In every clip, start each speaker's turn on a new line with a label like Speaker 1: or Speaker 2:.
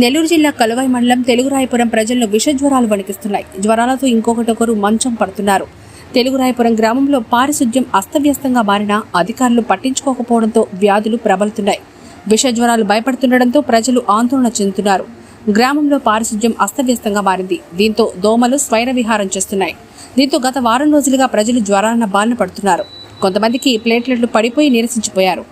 Speaker 1: నెల్లూరు జిల్లా కలువాయి మండలం తెలుగురాయపురం ప్రజల్లో విష జ్వరాలు వణికిస్తున్నాయి. జ్వరాలతో ఇంకొకటొకరు మంచం పడుతున్నారు. తెలుగురాయపురం గ్రామంలో పారిశుద్ధ్యం అస్తవ్యస్తంగా మారినా అధికారులు పట్టించుకోకపోవడంతో వ్యాధులు ప్రబలుతున్నాయి. విష జ్వరాలు భయపడుతుండటంతో ప్రజలు ఆందోళన చెందుతున్నారు. గ్రామంలో పారిశుద్ధ్యం అస్తవ్యస్తంగా మారింది. దీంతో దోమలు స్వైర విహారం చేస్తున్నాయి. దీంతో గత వారం రోజులుగా ప్రజలు జ్వరాన్న బారిన పడుతున్నారు. కొంతమందికి ప్లేట్లెట్లు పడిపోయి నిరసించిపోయారు.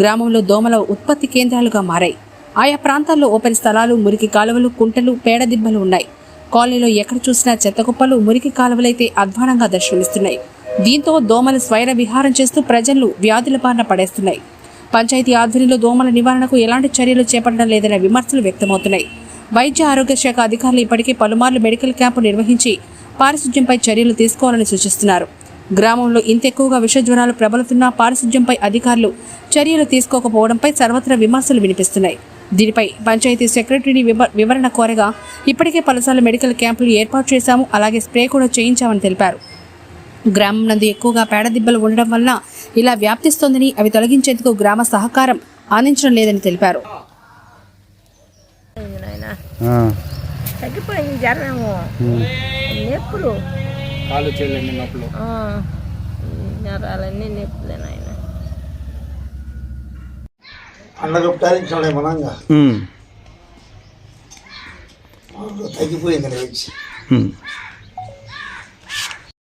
Speaker 1: గ్రామంలో దోమల ఉత్పత్తి కేంద్రాలుగా మారాయి. ఆయా ప్రాంతాల్లో ఓపెన్ స్థలాలు మురికి కాలువలు కుంటలు పేడ దిబ్బలు ఉన్నాయి. కాలనీలో ఎక్కడ చూసినా చెత్త కుప్పలు మురికి కాలువలైతే అధ్వానంగా దర్శనమిస్తున్నాయి. దీంతో దోమలు స్వైర విహారం చేస్తూ ప్రజలు వ్యాధుల బారిన పడేస్తున్నాయి. పంచాయతీ ఆధ్వర్యంలో దోమల నివారణకు ఎలాంటి చర్యలు చేపట్టడం లేదనే విమర్శలు వ్యక్తమవుతున్నాయి. వైద్య ఆరోగ్య శాఖ అధికారులు ఇప్పటికే పలుమార్లు మెడికల్ క్యాంపు నిర్వహించి పారిశుద్ధ్యంపై చర్యలు తీసుకోవాలని సూచిస్తున్నారు. గ్రామంలో ఇంత ఎక్కువగా విష జ్వరాలు ప్రబలుతున్నా పారిశుద్ధ్యంపై అధికారులు చర్యలు తీసుకోకపోవడంపై సర్వత్రా విమర్శలు వినిపిస్తున్నాయి. దీనిపై పంచాయతీ సెక్రటరీని వివ- వివరణ కోరగా ఇప్పటికే పలుసార్లు మెడికల్ క్యాంపులు ఏర్పాటు చేశాము అలాగే స్ప్రే కూడా చేయించామని తెలిపారు. గ్రామం నందు ఎక్కువగా పేడ దిబ్బలు ఉండడం వల్ల ఇలా వ్యాప్తిస్తోందని అవి తొలగించేందుకు గ్రామ సహకారం అందించడం లేదని తెలిపారు.
Speaker 2: తగ్గిపోయింది జ్వరము నొప్పులు.
Speaker 3: చేయలేండి నొప్పులు.
Speaker 4: తగ్గిపోయింది వచ్చి.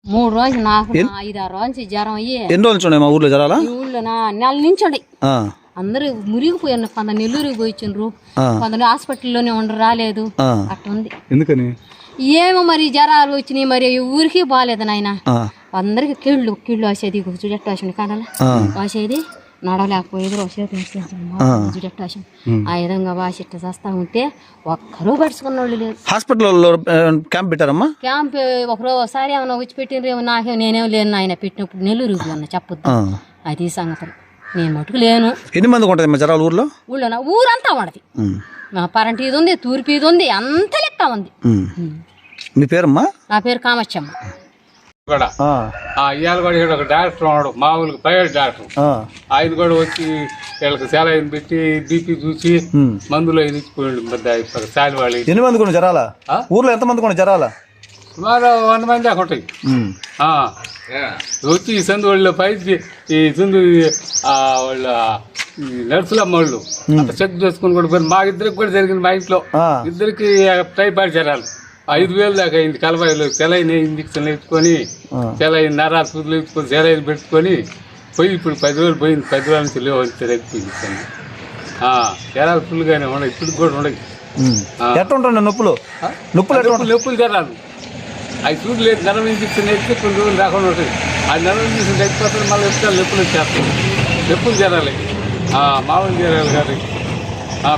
Speaker 5: మూడు రోజులు నాకు నా ఐదారు రోజు నుంచి జ్వరం అయ్యి.
Speaker 6: ఎన్ని రోజులు చూడండి మా ఊర్లో జరాలా
Speaker 5: ఈ ఊళ్ళో నా నెల నుంచి ఉండే.
Speaker 6: ఆ,
Speaker 5: అందరూ మురిగిపోయారు కొంత నెల్లూరుకి పోయి ఇచ్చిండ్రు
Speaker 6: ఆ.
Speaker 5: కొందరు హాస్పిటల్లోనే ఉండరు రాలేదు. ఉంది.
Speaker 6: ఎందుకని?
Speaker 5: ఏమో మరి జ్వరాలు వచ్చినాయి మరి ఊరికి బాగాలేదు నాయన.
Speaker 6: ఆ,
Speaker 5: అందరికి కీళ్ళు కీళ్ళు వచ్చేది జుడెట్టు వచ్చి కాడాల
Speaker 6: ఆ,
Speaker 5: వాసేది. నడవలేకపోయేది జుడెట్టు వచ్చి ఆ. విధంగా వాసి ఇట్లా చేస్తా ఉంటే ఒక్కరూ పడుచుకున్న వాళ్ళు లేదు
Speaker 6: హాస్పిటల్లో క్యాంప్ పెట్టారమ్మా?
Speaker 5: క్యాంప్ ఒకరోసారి ఏమైనా వచ్చి పెట్టిండ్రేమో నాకేం నేనేం లేను ఆయన పెట్టినప్పుడు నెల్లూరుకి పోన్నా చెప్పొద్దు. అది సంగతులు. నేను మటుకు లేను.
Speaker 6: ఎన్ని మందికి ఉంటుంది జరాలు ఊర్లో?
Speaker 5: ఊళ్ళో నా ఊరంతా నా పరంటి ఇది ఉంది తూర్పు ఇది ఉంది అంత లెక్క ఉంది.
Speaker 6: మీ పేరమ్మా?
Speaker 5: నా పేరు కామచ్చమ్మ.
Speaker 3: కూడా
Speaker 6: ఆ,
Speaker 3: ఇవాళ కూడా ఇక్కడ ఒక డాక్టర్ ఉన్నాడు మామూలుగా ప్రైవేట్ డాక్టర్. ఆయన కూడా వచ్చి వీళ్ళకి సెలైన్ పెట్టి బీపీ చూసి. మందులు అయిన ఇచ్చిపోయాడు పెద్ద సాలి వాళ్ళు
Speaker 6: ఎన్ని మందికి ఉన్నాయి జరాలా? ఊర్లో ఎంత మందికి ఉన్నాయి జరాలా?
Speaker 3: సుమారు వంద మంది దాకా ఉంటాయి. వచ్చి ఈ సందు వాళ్ళు పైకి ఈ సందు ఆ, వాళ్ళ ఈ నర్సులమ్మ వాళ్ళు అంత చెక్ చేసుకుని కూడా మా ఇద్దరికి కూడా జరిగింది మా ఇంట్లో. ఇద్దరికి టైఫాయిడ్ జ్వరాలు ఐదు వేలు దాకా అయింది. కలవాయిలో సెలైన్ ఇంజక్షన్ వేసుకొని
Speaker 6: ఆ.
Speaker 3: సెలైన్ నరాలు సూదులు వేసుకొని సెలైన్ పెట్టుకొని పోయి ఇప్పుడు పది రోజులు పోయింది. పది రోజుల నుంచి లేవు. ఆ, జ్వరాలు ఫుల్గానే ఉన్నాయి. ఇప్పుడు కూడా. ఆ.
Speaker 6: ఎట్లా ఉంటుంది నొప్పులు? నొప్పులు ఎట్లా
Speaker 3: నొప్పులు నొప్పులు జ్వరాలు అవి చూడు లేదు నరం ఇంజక్షన్ వేస్తే కొన్ని రోజులు రాకుండా ఉంటుంది ఆ నరం ఇంజక్షన్ తగ్గిపోతుంది మళ్ళీ ఎప్పుడు నొప్పులు వచ్చేస్తాయి. నొప్పులు ఆ, మామూలు కాదు ఆ,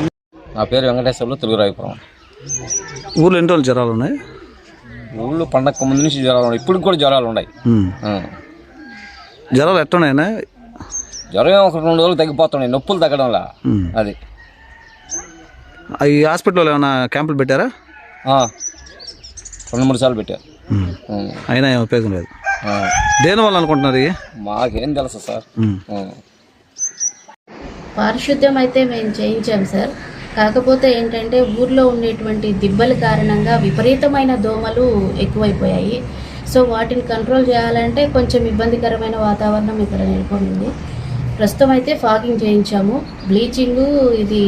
Speaker 7: నా పేరు వెంకటేశ్వర్లు తెలుగు రాయపురం.
Speaker 6: ఊర్లో ఎన్ని రోజులు జరాలు ఉన్నాయి?
Speaker 7: ఊళ్ళో పండగ ముందు నుంచి జ్వరాలు ఉన్నాయి. ఇప్పుడు కూడా జ్వరాలు ఉన్నాయి.
Speaker 6: ఎట్లా ఉన్నాయన్నా
Speaker 7: జ్వరం ఏమో ఒక రెండు రోజులు తగ్గిపోతున్నాయి. నొప్పులు తగ్గడంలా. అది.
Speaker 6: ఈ హాస్పిటల్లో ఏమైనా క్యాంపులు పెట్టారా?
Speaker 7: ఆ. రెండు మూడు సార్లు పెట్టారు.
Speaker 6: అయినా ఏం ఉపయోగం లేదు.
Speaker 7: ఆ.
Speaker 6: దేని వల్ల అనుకుంటున్నారు?
Speaker 7: మాకేం తెలుసు సార్.
Speaker 8: పారిశుద్ధ్యం అయితే మేము చేయించాం సార్. కాకపోతే ఏంటంటే ఊర్లో ఉండేటువంటి దిబ్బల కారణంగా విపరీతమైన దోమలు ఎక్కువైపోయాయి. సో వాటిని కంట్రోల్ చేయాలంటే కొంచెం ఇబ్బందికరమైన వాతావరణం ఇక్కడ నెలకొంది. ప్రస్తుతం అయితే ఫాగింగ్ చేయించాము. బ్లీచింగ్ ఇది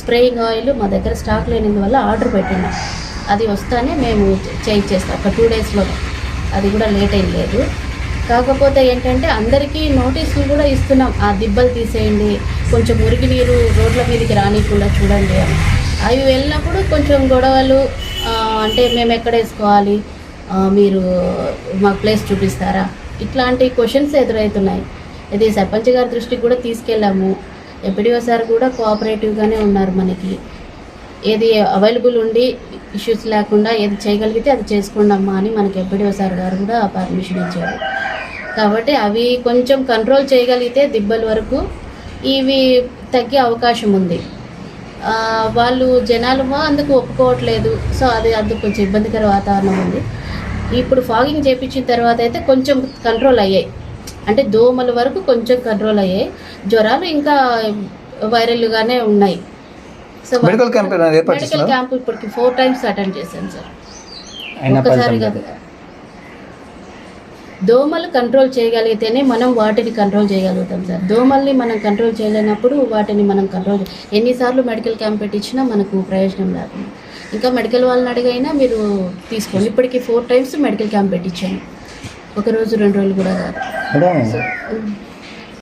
Speaker 8: స్ప్రేయింగ్ ఆయిల్ మా దగ్గర స్టాక్ లేనందు వల్ల ఆర్డర్ పెట్టినాం. అది వస్తానే మేము చేయించేస్తాం. ఒక టూ డేస్లో అది కూడా లేట్ అయింది లేదు. కాకపోతే ఏంటంటే అందరికీ నోటీసులు కూడా ఇస్తున్నాం. ఆ దిబ్బలు తీసేయండి కొంచెం మురికి నీరు రోడ్ల మీదకి రానికుండా చూడండి అని. అవి వెళ్ళినప్పుడు కొంచెం గొడవలు అంటే మేము ఎక్కడ వేసుకోవాలి మీరు మాకు ప్లేస్ చూపిస్తారా? ఇట్లాంటి క్వశ్చన్స్ ఎదురవుతున్నాయి ఇది సర్పంచ్ గారి దృష్టికి కూడా తీసుకెళ్ళాము. ఎప్పుడో సార్ కూడా కోఆపరేటివ్గానే ఉన్నారు మనకి. ఏది అవైలబుల్ ఉండి ఇష్యూస్ లేకుండా ఏది చేయగలిగితే అది చేసుకోండమ్మా అని మనకి ఎప్పుడో సార్ గారు కూడా పర్మిషన్ ఇచ్చారు. కాబట్టి అవి కొంచెం కంట్రోల్ చేయగలిగితే దిబ్బల వరకు ఇవి తగ్గే అవకాశం ఉంది. వాళ్ళు జనాలు మా అందుకు ఒప్పుకోవట్లేదు. సో అది అందుకు కొంచెం ఇబ్బందికర వాతావరణం ఉంది. ఇప్పుడు ఫాగింగ్ చేపించిన తర్వాత అయితే కొంచెం కంట్రోల్ అయ్యాయి. అంటే దోమల వరకు కొంచెం కంట్రోల్ అయ్యాయి. జ్వరాలు ఇంకా వైరల్గానే ఉన్నాయి. సో
Speaker 6: మెడికల్ క్యాంప్
Speaker 8: ఇప్పటికి ఫోర్ టైమ్స్ అటెండ్ చేశాను సార్ ఒక్కసారి కాదు. దోమలు కంట్రోల్ చేయగలిగితేనే మనం వాటిని కంట్రోల్ చేయగలుగుతాం సార్. దోమల్ని మనం కంట్రోల్ చేయలేనప్పుడు వాటిని మనం కంట్రోల్ ఎన్నిసార్లు మెడికల్ క్యాంప్ పెట్టించినా మనకు ప్రయోజనం లేకుండా ఇంకా మెడికల్ వాళ్ళని అడిగైనా మీరు తీసుకోండి. ఇప్పటికి ఫోర్ టైమ్స్ మెడికల్ క్యాంప్ పెట్టించాను. ఒక రోజు రెండు రోజులు కూడా కాదు